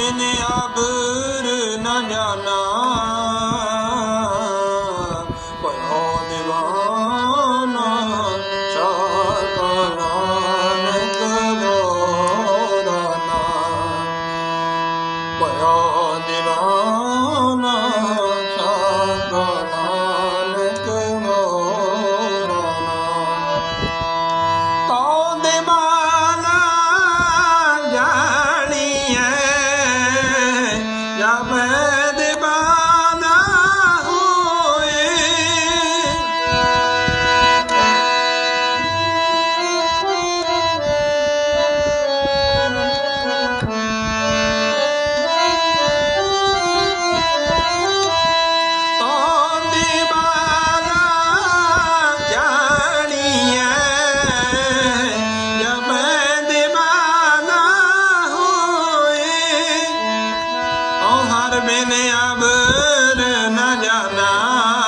ਬਿਨ ਅਬਰ ਨ ਜਾਣਾ। ਭਇਓ ਬਿਨ ਅਬਰ ਨ ਜਾਣਾ।